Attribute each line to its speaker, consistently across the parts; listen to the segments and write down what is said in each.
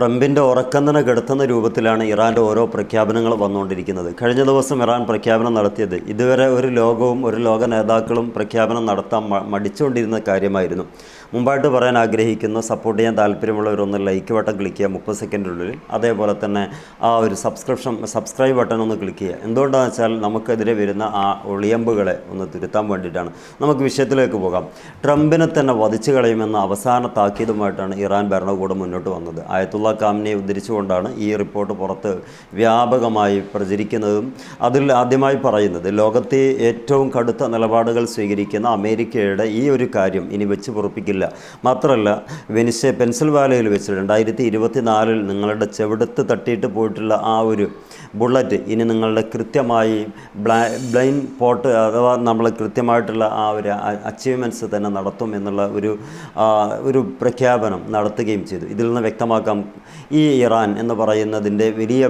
Speaker 1: ട്രംപിന്റെ ഉറക്കന്തന കെടുത്തുന്ന രൂപത്തിലാണ് ഇറാന്റെ ഓരോ പ്രഖ്യാപനങ്ങൾ വന്നുകൊണ്ടിരിക്കുന്നത്. കഴിഞ്ഞ ദിവസം ഇറാൻ പ്രഖ്യാപനം നടത്തിയത് ഇതുവരെ ഒരു ലോകവും ഒരു ലോക നേതാക്കളും പ്രഖ്യാപനം നടത്താൻ മടിച്ചുകൊണ്ടിരുന്ന കാര്യമായിരുന്നു. മുമ്പായിട്ട് പറയാൻ ആഗ്രഹിക്കുന്ന സപ്പോർട്ട് ചെയ്യാൻ താല്പര്യമുള്ളവരൊന്ന് ലൈക്ക് ബട്ടൺ ക്ലിക്ക് ചെയ്യുക മുപ്പത് സെക്കൻഡിനുള്ളിൽ അതേപോലെ തന്നെ ആ ഒരു സബ്സ്ക്രിപ്ഷൻ സബ്സ്ക്രൈബ് ബട്ടൺ ഒന്ന് ക്ലിക്ക് ചെയ്യുക. എന്തുകൊണ്ടാണെന്ന് വെച്ചാൽ നമുക്കെതിരെ വരുന്ന ആ ഒളിയമ്പുകളെ ഒന്ന് തിരുത്താൻ വേണ്ടിയിട്ടാണ്. നമുക്ക് വിഷയത്തിലേക്ക് പോകാം. ട്രംപിനെ തന്നെ വധിച്ചു കളയുമെന്ന അവസാന താക്കീതുമായിട്ടാണ് ഇറാൻ ഭരണകൂടം മുന്നോട്ട് വന്നത്. ആയത്തുള്ള കാമിനെ ഉദ്ധരിച്ചുകൊണ്ടാണ് ഈ റിപ്പോർട്ട് പുറത്ത് വ്യാപകമായി പ്രചരിക്കുന്നതും അതിൽ ആദ്യമായി പറയുന്നത്. ലോകത്തെ ഏറ്റവും കടുത്ത നിലപാടുകൾ സ്വീകരിക്കുന്ന അമേരിക്കയുടെ ഈ ഒരു കാര്യം ഇനി വെച്ച് പൊറപ്പിക്കില്ല. മാത്രമല്ല വെനിസ് പെൻസിൽവാലയിൽ വെച്ച് രണ്ടായിരത്തി ഇരുപത്തി നാലിൽ നിങ്ങളുടെ ചെവിടത്ത് തട്ടിയിട്ട് പോയിട്ടുള്ള ആ ഒരു ബുള്ളറ്റ് ഇനി നിങ്ങളുടെ കൃത്യമായി ബ്ലാ ബ്ലൈൻ പോട്ട് അഥവാ നമ്മൾ കൃത്യമായിട്ടുള്ള ആ ഒരു അച്ചീവ്മെന്റ്സ് തന്നെ നടത്തും എന്നുള്ള ഒരു ഒരു പ്രഖ്യാപനം നടത്തുകയും ചെയ്തു. ഇതിൽ നിന്ന് വ്യക്തമാക്കാം ഈ ഇറാൻ എന്ന് പറയുന്നതിന്റെ വലിയ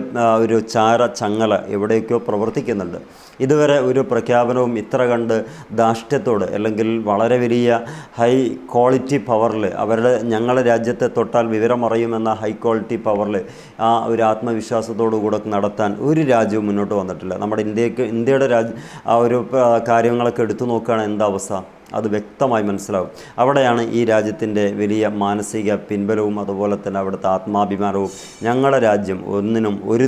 Speaker 1: ഒരു ചാര ചങ്ങല എവിടെയൊക്കെയോ പ്രവർത്തിക്കുന്നുണ്ട്. ഇതുവരെ ഒരു പ്രഖ്യാപനവും ഇത്ര കണ്ട് ധാഷ്ട്യത്തോട് അല്ലെങ്കിൽ വളരെ വലിയ ഹൈ ക്വാളിറ്റി പവറിൽ അവരുടെ ഞങ്ങളുടെ രാജ്യത്തെ തൊട്ടാൽ വിവരമറിയുമെന്ന ഹൈ ക്വാളിറ്റി പവറിൽ ആ ഒരു ആത്മവിശ്വാസത്തോടു കൂടെ നടത്താൻ ഒരു രാജ്യവും മുന്നോട്ട് വന്നിട്ടില്ല. നമ്മുടെ ഇന്ത്യയ്ക്ക് ഇന്ത്യയുടെ രാജ്യ ആ ഒരു കാര്യങ്ങളൊക്കെ എടുത്തു നോക്കുകയാണ് എന്താ അവസ്ഥ? അത് വ്യക്തമായി മനസ്സിലാവും. അവിടെയാണ് ഈ രാജ്യത്തിന്റെ വലിയ മാനസിക പിൻബലവും അതുപോലെ തന്നെ അവിടുത്തെ ആത്മാഭിമാനവും ഞങ്ങളുടെ രാജ്യം ഒന്നിനും ഒരു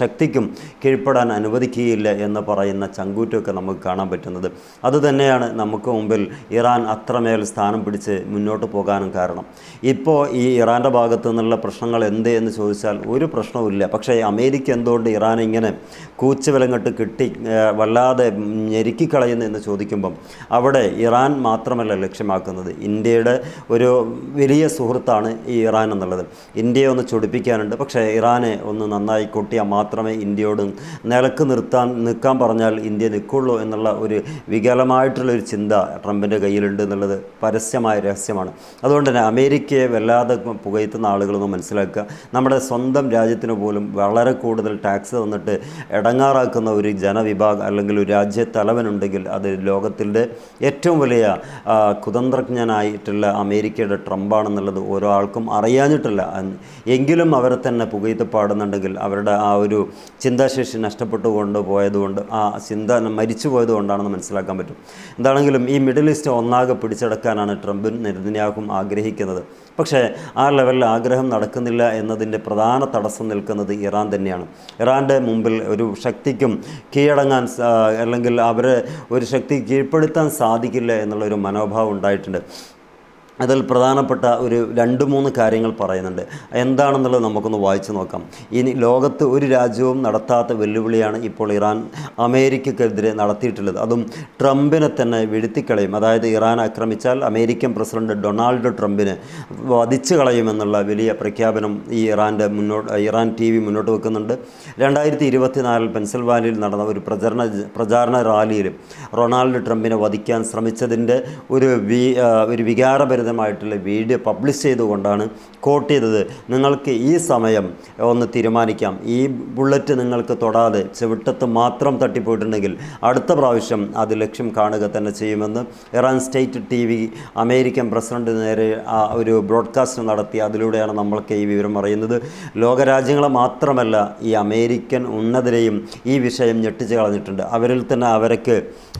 Speaker 1: ശക്തിക്കും കീഴ്പ്പെടാൻ അനുവദിക്കുകയില്ല എന്ന് പറയുന്ന ചങ്കൂറ്റമൊക്കെ നമുക്ക് കാണാൻ പറ്റുന്നത്. അതുതന്നെയാണ് നമുക്ക് മുമ്പിൽ ഇറാൻ അത്രമേൽ സ്ഥാനം പിടിച്ച് മുന്നോട്ട് പോകാനും കാരണം. ഇപ്പോൾ ഈ ഇറാന്റെ ഭാഗത്തു നിന്നുള്ള പ്രശ്നങ്ങൾ എന്ത് എന്ന് ചോദിച്ചാൽ ഒരു പ്രശ്നവുമില്ല. പക്ഷേ അമേരിക്ക എന്തുകൊണ്ട് ഇറാൻ ഇങ്ങനെ കൂച്ചുവിലങ്ങട്ട് കിട്ടി വല്ലാതെ ഞെരുക്കിക്കളയുന്നു എന്ന് ചോദിക്കുമ്പം അവിടെ ഇറാൻ മാത്രമല്ല ലക്ഷ്യമാക്കുന്നത്. ഇന്ത്യയുടെ ഒരു വലിയ സുഹൃത്താണ് ഈ ഇറാൻ എന്നുള്ളത്. ഇന്ത്യയെ ഒന്ന് ചൊടിപ്പിക്കാനുണ്ട്. പക്ഷേ ഇറാനെ ഒന്ന് നന്നായി കൊട്ടിയാൽ മാത്രമേ ഇന്ത്യയോട് നിലയ്ക്ക് നിർത്താൻ നിൽക്കാൻ പറഞ്ഞാൽ ഇന്ത്യ നിൽക്കുള്ളൂ എന്നുള്ള ഒരു വികലമായിട്ടുള്ള ഒരു ചിന്ത ട്രംപിന്റെ കയ്യിലുണ്ട് എന്നുള്ളത് പരസ്യമായ രഹസ്യമാണ്. അതുകൊണ്ട് തന്നെ അമേരിക്കയെ വല്ലാതെ പുകയത്തുന്ന ആളുകളൊന്നും മനസ്സിലാക്കുക. നമ്മുടെ സ്വന്തം രാജ്യത്തിന് പോലും വളരെ കൂടുതൽ ടാക്സ് തന്നിട്ട് ഇടങ്ങാറാക്കുന്ന ഒരു ജനവിഭാഗം അല്ലെങ്കിൽ ഒരു രാജ്യ തലവനുണ്ടെങ്കിൽ അത് ലോകത്തിന്റെ ഏറ്റവും വലിയ ആ, കുതന്ത്രജ്ഞനായിട്ടുള്ള അമേരിക്കയുടെ ട്രംപാണെന്നുള്ളത് ഓരോ ആൾക്കും അറിയാഞ്ഞിട്ടില്ല എങ്കിലും അവരെ തന്നെ പുകയത്ത് പാടുന്നുണ്ടെങ്കിൽ അവരുടെ ആ ഒരു ചിന്താശേഷി നഷ്ടപ്പെട്ടു കൊണ്ട് പോയതുകൊണ്ട് ആ ചിന്ത മരിച്ചു പോയതുകൊണ്ടാണെന്ന് മനസ്സിലാക്കാൻ പറ്റും. എന്താണെങ്കിലും ഈ മിഡിൽ ഈസ്റ്റ് ഒന്നാകെ പിടിച്ചടക്കാനാണ് ട്രംപും നെതന്യാഹും ആഗ്രഹിക്കുന്നത്. പക്ഷേ ആ ലെവലിൽ ആഗ്രഹം നടക്കുന്നില്ല എന്നതിന്റെ പ്രധാന തടസ്സം നിൽക്കുന്നത് ഇറാൻ തന്നെയാണ്. ഇറാന്റെ മുമ്പിൽ ഒരു ശക്തിക്കും കീഴടങ്ങാൻ അല്ലെങ്കിൽ അവരെ ഒരു ശക്തി കീഴ്പ്പെടുത്താൻ സാധിക്കില്ല എന്നുള്ളൊരു മനോഭാവം ഉണ്ടായിട്ടുണ്ട്. അതിൽ പ്രധാനപ്പെട്ട ഒരു രണ്ട് മൂന്ന് കാര്യങ്ങൾ പറയുന്നുണ്ട്. എന്താണെന്നുള്ളത് നമുക്കൊന്ന് വായിച്ചു നോക്കാം. ഇനി ലോകത്ത് ഒരു രാജ്യവും നടത്താത്ത വെല്ലുവിളിയാണ് ഇപ്പോൾ ഇറാൻ. അമേരിക്കക്കെതിരെ നടത്തിയിട്ടുള്ളത്. അതും ട്രംപിനെ തന്നെ വീഴ്ത്തിക്കളയും അതായത് ഇറാൻ ആക്രമിച്ചാൽ അമേരിക്കൻ പ്രസിഡന്റ് ഡൊണാൾഡ് ട്രംപിനെ വധിച്ചു കളയുമെന്നുള്ള വലിയ പ്രഖ്യാപനം ഈ ഇറാന്റെ മുന്നോട്ട് ഇറാൻ ടി വി മുന്നോട്ട് വെക്കുന്നുണ്ട്. രണ്ടായിരത്തി ഇരുപത്തിനാലിൽ പെൻസിൽവാനിയിൽ നടന്ന ഒരു പ്രചരണ പ്രചാരണ റാലിയിൽ റൊണാൾഡ് ട്രംപിനെ വധിക്കാൻ ശ്രമിച്ചതിന്റെ ഒരു വി ഒരു ഒരു വികാരഭരിതമായിട്ടുള്ള വീഡിയോ പബ്ലിഷ് ചെയ്തുകൊണ്ടാണ് കോട്ട് ചെയ്തത്. നിങ്ങൾക്ക് ഈ സമയം ഒന്ന് തീരുമാനിക്കാം. ഈ ബുള്ളറ്റ് നിങ്ങൾക്ക് തൊടാതെ ചെവിട്ടത്ത് മാത്രം തട്ടിപ്പോയിട്ടുണ്ടെങ്കിൽ അടുത്ത പ്രാവശ്യം അത് ലക്ഷ്യം കാണുക തന്നെ ചെയ്യുമെന്ന് Iran state T V American president നേരെ ഒരു ബ്രോഡ്കാസ്റ്റ് നടത്തി. അതിലൂടെയാണ് നമ്മൾക്ക് ഈ വിവരം അറിയുന്നത്. ലോകരാജ്യങ്ങളെ മാത്രമല്ല ഈ അമേരിക്കൻ ഉന്നതരെയും ഈ വിഷയം ഞെട്ടിച്ച് കളഞ്ഞിട്ടുണ്ട്. അവരിൽ തന്നെ അവർക്ക്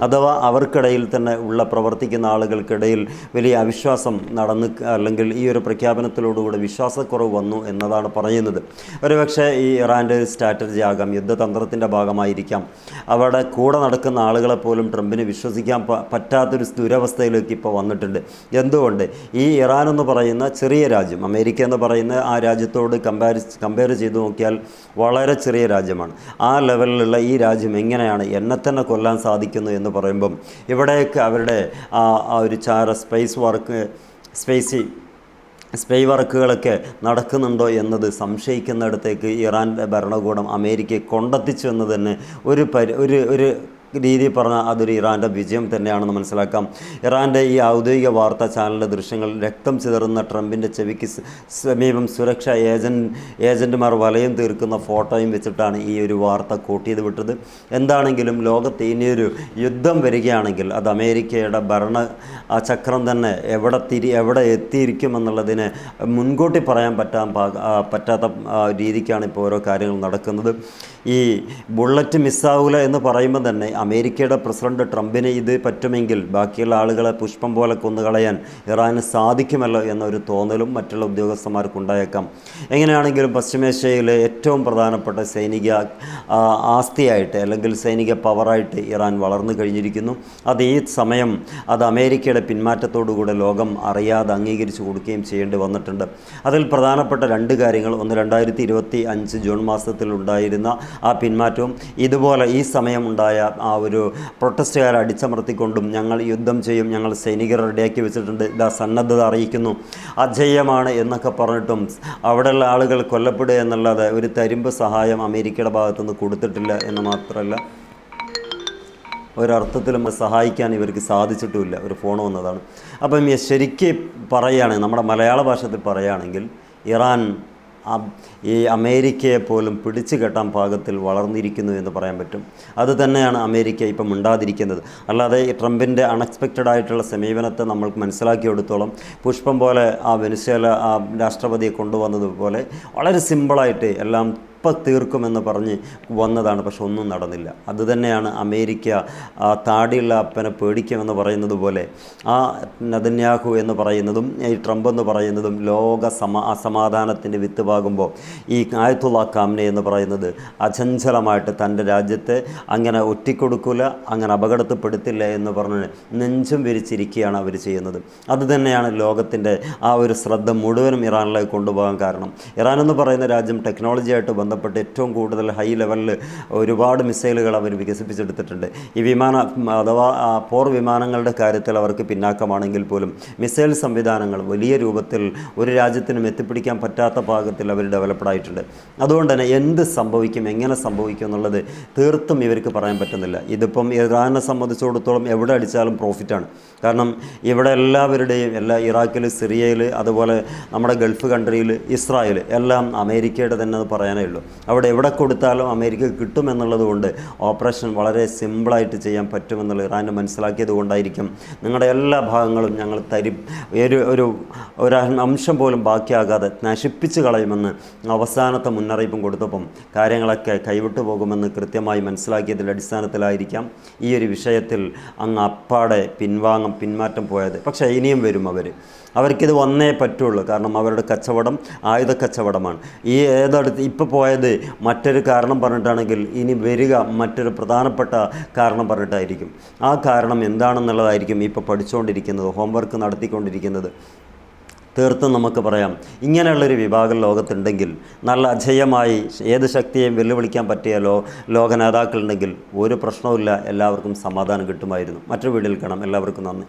Speaker 1: അഥവാ അവർക്കിടയിൽ തന്നെ ഉള്ള പ്രവർത്തിക്കുന്ന ആളുകൾക്കിടയിൽ വലിയ അവിശ്വാസം നടന്ന് അല്ലെങ്കിൽ ഈ ഒരു പ്രഖ്യാപനത്തിലോടുകൂടി വിശ്വാസക്കുറവ് വന്നു എന്നതാണ് പറയുന്നത്. ഒരുപക്ഷെ ഈ ഇറാന്റെ സ്ട്രാറ്റജി ആകാം യുദ്ധതന്ത്രത്തിന്റെ ഭാഗമായിരിക്കാം. അവിടെ കൂടെ നടക്കുന്ന ആളുകളെ പോലും ട്രംപിന് വിശ്വസിക്കാൻ പറ്റാത്തൊരു ദുരവസ്ഥയിലേക്ക് ഇപ്പോൾ വന്നിട്ടുണ്ട്. എന്തുകൊണ്ട്? ഈ ഇറാൻ എന്ന് പറയുന്ന ചെറിയ രാജ്യം അമേരിക്ക എന്ന് പറയുന്ന ആ രാജ്യത്തോട് കമ്പാരി കമ്പയർ ചെയ്ത് നോക്കിയാൽ വളരെ ചെറിയ രാജ്യമാണ്. ആ ലെവലിലുള്ള ഈ രാജ്യം എങ്ങനെയാണ് എന്നെ തന്നെ കൊല്ലാൻ സാധിക്കുന്നു എന്ന് പറയുമ്പം ഇവിടെയൊക്കെ അവരുടെ ആ ഒരു ചാര സ്പേസ് വർക്ക് സ്പേസി സ്പൈ വർക്കുകളൊക്കെ നടക്കുന്നുണ്ടോ എന്നത് സംശയിക്കുന്നിടത്തേക്ക് ഇറാൻ ഭരണകൂടം അമേരിക്കയെ കൊണ്ടെത്തിച്ചു എന്ന് തന്നെ ഒരു പരി ഒരു ഒരു രീതിയിൽ പറഞ്ഞാൽ അതൊരു ഇറാന്റെ വിജയം തന്നെയാണെന്ന് മനസ്സിലാക്കാം. ഇറാന്റെ ഈ ഔദ്യോഗിക വാർത്താ ചാനലിന്റെ ദൃശ്യങ്ങൾ രക്തം ചിതറുന്ന ട്രംപിന്റെ ചെവിക്ക് സമീപം സുരക്ഷാ ഏജന്റ് ഏജന്റുമാർ വലയം തീർക്കുന്ന ഫോട്ടോയും വെച്ചിട്ടാണ് ഈ ഒരു വാർത്ത കൂട്ടിയത് വിട്ടത്. എന്താണെങ്കിലും ലോകത്ത് ഇനിയൊരു യുദ്ധം വരികയാണെങ്കിൽ അത് അമേരിക്കയുടെ ഭരണ ചക്രം തന്നെ എവിടെ തിരി എവിടെ എത്തിയിരിക്കുമെന്നുള്ളതിന് മുൻകൂട്ടി പറയാൻ പറ്റാൻ പറ്റാത്ത രീതിക്കാണ് ഇപ്പോൾ ഓരോ കാര്യങ്ങൾ നടക്കുന്നത്. ഈ ബുള്ളറ്റ് മിസ്സാവില്ല എന്ന് പറയുമ്പോൾ തന്നെ അമേരിക്കയുടെ പ്രസിഡന്റ് ട്രംപിന് ഇത് പറ്റുമെങ്കിൽ ബാക്കിയുള്ള ആളുകളെ പുഷ്പം പോലെ കൊന്നുകളയാൻ ഇറാന് സാധിക്കുമല്ലോ എന്നൊരു തോന്നലും മറ്റുള്ള ഉദ്യോഗസ്ഥന്മാർക്കുണ്ടായേക്കാം. എങ്ങനെയാണെങ്കിലും പശ്ചിമേഷ്യയിലെ ഏറ്റവും പ്രധാനപ്പെട്ട സൈനിക ആസ്തിയായിട്ട് അല്ലെങ്കിൽ സൈനിക പവറായിട്ട് ഇറാൻ വളർന്നു കഴിഞ്ഞിരിക്കുന്നു. അത് ഈ സമയം അത് അമേരിക്കയുടെ പിന്മാറ്റത്തോടുകൂടെ ലോകം അറിയാതെ അംഗീകരിച്ചു കൊടുക്കുകയും ചെയ്യേണ്ടി വന്നിട്ടുണ്ട്. അതിൽ പ്രധാനപ്പെട്ട രണ്ട് കാര്യങ്ങൾ. ഒന്ന് രണ്ടായിരത്തി ഇരുപത്തി അഞ്ച് ജൂൺ മാസത്തിൽ ഉണ്ടായിരുന്ന ആ പിന്മാറ്റവും ഇതുപോലെ ഈ സമയമുണ്ടായ ആ ഒരു പ്രൊട്ടസ്റ്റുകാരെ അടിച്ചമർത്തിക്കൊണ്ടും ഞങ്ങൾ യുദ്ധം ചെയ്യും ഞങ്ങൾ സൈനികർ റെഡിയാക്കി വെച്ചിട്ടുണ്ട് ഇതാ സന്നദ്ധത അറിയിക്കുന്നു അജയ്യമാണ് എന്നൊക്കെ പറഞ്ഞിട്ടും അവിടെയുള്ള ആളുകൾ കൊല്ലപ്പെടുക എന്നുള്ളത് ഒരു തരിമ്പ് സഹായം അമേരിക്കയുടെ ഭാഗത്തുനിന്ന് കൊടുത്തിട്ടില്ല എന്ന് മാത്രമല്ല ഒരർത്ഥത്തിലും സഹായിക്കാൻ ഇവർക്ക് സാധിച്ചിട്ടുമില്ല ഒരു ഫോൺ വന്നതാണ്. അപ്പം ശരിക്കും പറയുകയാണെങ്കിൽ നമ്മുടെ മലയാള ഭാഷത്തിൽ പറയുകയാണെങ്കിൽ ഇറാൻ ഈ അമേരിക്കയെ പോലും പിടിച്ചു കെട്ടാൻ പാകത്തിൽ വളർന്നിരിക്കുന്നു എന്ന് പറയാൻ പറ്റും. അതുതന്നെയാണ് അമേരിക്ക ഇപ്പം മിണ്ടാതിരിക്കുന്നത്. അല്ലാതെ ഈ ട്രംപിന്റെ അൺഎക്സ്പെക്റ്റഡ് ആയിട്ടുള്ള സമീപനത്തെ നമ്മൾക്ക് മനസ്സിലാക്കിയെടുത്തോളം പുഷ്പം പോലെ ആ വെനിസ്വേല ആ രാഷ്ട്രപതിയെ കൊണ്ടുവന്നതുപോലെ വളരെ സിമ്പിളായിട്ട് എല്ലാം ഇപ്പം തീർക്കുമെന്ന് പറഞ്ഞ് വന്നതാണ് പക്ഷെ ഒന്നും നടന്നില്ല. അതുതന്നെയാണ് അമേരിക്ക താടിയുള്ള അപ്പനെ പേടിക്കുമെന്ന് പറയുന്നത് പോലെ ആ നദന്യാഹു എന്ന് പറയുന്നതും ഈ ട്രംപ് എന്ന് പറയുന്നതും ലോക സമാ അസമാധാനത്തിന്റെ വിത്ത് പാകുമ്പോൾ ഈ ആയത്തുള്ള കാംനെ എന്ന് പറയുന്നത് അചഞ്ചലമായിട്ട് തന്റെ രാജ്യത്തെ അങ്ങനെ ഒറ്റിക്കൊടുക്കില്ല അങ്ങനെ അപകടത്തിൽപ്പെടുത്തില്ല എന്ന് പറഞ്ഞ് നെഞ്ചും വിരിച്ചിരിക്കുകയാണ് അവർ ചെയ്യുന്നത്. അതുതന്നെയാണ് ലോകത്തിന്റെ ആ ഒരു ശ്രദ്ധ മുഴുവനും ഇറാനിലേക്ക് കൊണ്ടുപോകാൻ കാരണം. ഇറാൻ എന്ന് പറയുന്ന രാജ്യം ടെക്നോളജിയായിട്ട് ബന്ധപ്പെട്ട് ഏറ്റവും കൂടുതൽ ഹൈ ലെവലിൽ ഒരുപാട് മിസൈലുകൾ അവർ വികസിപ്പിച്ചെടുത്തിട്ടുണ്ട്. ഈ വിമാന അഥവാ പോർ വിമാനങ്ങളുടെ കാര്യത്തിൽ അവർക്ക് പിന്നാക്കമാണെങ്കിൽ പോലും മിസൈൽ സംവിധാനങ്ങൾ വലിയ രൂപത്തിൽ ഒരു രാജ്യത്തിനും എത്തിപ്പിടിക്കാൻ പറ്റാത്ത ഭാഗത്തിൽ അവർ ഡെവലപ്ഡ് ആയിട്ടുണ്ട്. അതുകൊണ്ട് തന്നെ എന്ത് സംഭവിക്കും എങ്ങനെ സംഭവിക്കും എന്നുള്ളത് തീർത്തും ഇവർക്ക് പറയാൻ പറ്റുന്നില്ല. ഇതിപ്പം ഇറാനെ സംബന്ധിച്ചിടത്തോളം എവിടെ അടിച്ചാലും പ്രോഫിറ്റാണ് കാരണം ഇവിടെ എല്ലാവരുടെയും എല്ലാ ഇറാഖിൽ സിറിയയിൽ അതുപോലെ നമ്മുടെ ഗൾഫ് കൺട്രിയിൽ ഇസ്രായേൽ എല്ലാം അമേരിക്കയുടെ തന്നെ അത് പറയാനേ ഉള്ളൂ. അവിടെ എവിടെ കൊടുത്താലും അമേരിക്ക കിട്ടുമെന്നുള്ളത് കൊണ്ട് ഓപ്പറേഷൻ വളരെ സിമ്പിളായിട്ട് ചെയ്യാൻ പറ്റുമെന്നുള്ള ഇറാന് മനസ്സിലാക്കിയത് കൊണ്ടായിരിക്കും. നിങ്ങളുടെ എല്ലാ ഭാഗങ്ങളും ഞങ്ങൾ തരി. ഒരു ഒരു ഒരു അംശം പോലും ബാക്കിയാകാതെ നശിപ്പിച്ച് കളയുമെന്ന് അവസാനത്തെ മുന്നറിയിപ്പും കൊടുത്തപ്പം കാര്യങ്ങളൊക്കെ കൈവിട്ടു പോകുമെന്ന് കൃത്യമായി മനസ്സിലാക്കിയതിന്റെ അടിസ്ഥാനത്തിലായിരിക്കാം ഈ ഒരു വിഷയത്തിൽ അങ്ങ് അപ്പാടെ പിൻവാങ്ങം പിന്മാറ്റം പോയത്. പക്ഷേ ഇനിയും വരും അവർ. അവർക്കിത് വന്നേ പറ്റുള്ളൂ. കാരണം അവരുടെ കച്ചവടം ആയുധ കച്ചവടമാണ് ഈ ഏതടുത്ത് ഇപ്പോൾ പോയത് മറ്റൊരു കാരണം പറഞ്ഞിട്ടാണെങ്കിൽ ഇനി വരിക മറ്റൊരു പ്രധാനപ്പെട്ട കാരണം പറഞ്ഞിട്ടായിരിക്കും. ആ കാരണം എന്താണെന്നുള്ളതായിരിക്കും ഇപ്പോൾ പഠിച്ചുകൊണ്ടിരിക്കുന്നത് ഹോംവർക്ക് നടത്തിക്കൊണ്ടിരിക്കുന്നത്. തീർത്തും നമുക്ക് പറയാം. ഇങ്ങനെയുള്ളൊരു വിഭാഗം ലോകത്തുണ്ടെങ്കിൽ നല്ല അജയമായി ഏത് ശക്തിയെയും വെല്ലുവിളിക്കാൻ പറ്റിയ ലോ ലോക നേതാക്കളുണ്ടെങ്കിൽ ഒരു പ്രശ്നവുമില്ല. എല്ലാവർക്കും സമാധാനം കിട്ടുമായിരുന്നു. മറ്റൊരു വീഡിയോയിൽ കാണാം. എല്ലാവർക്കും നന്ദി.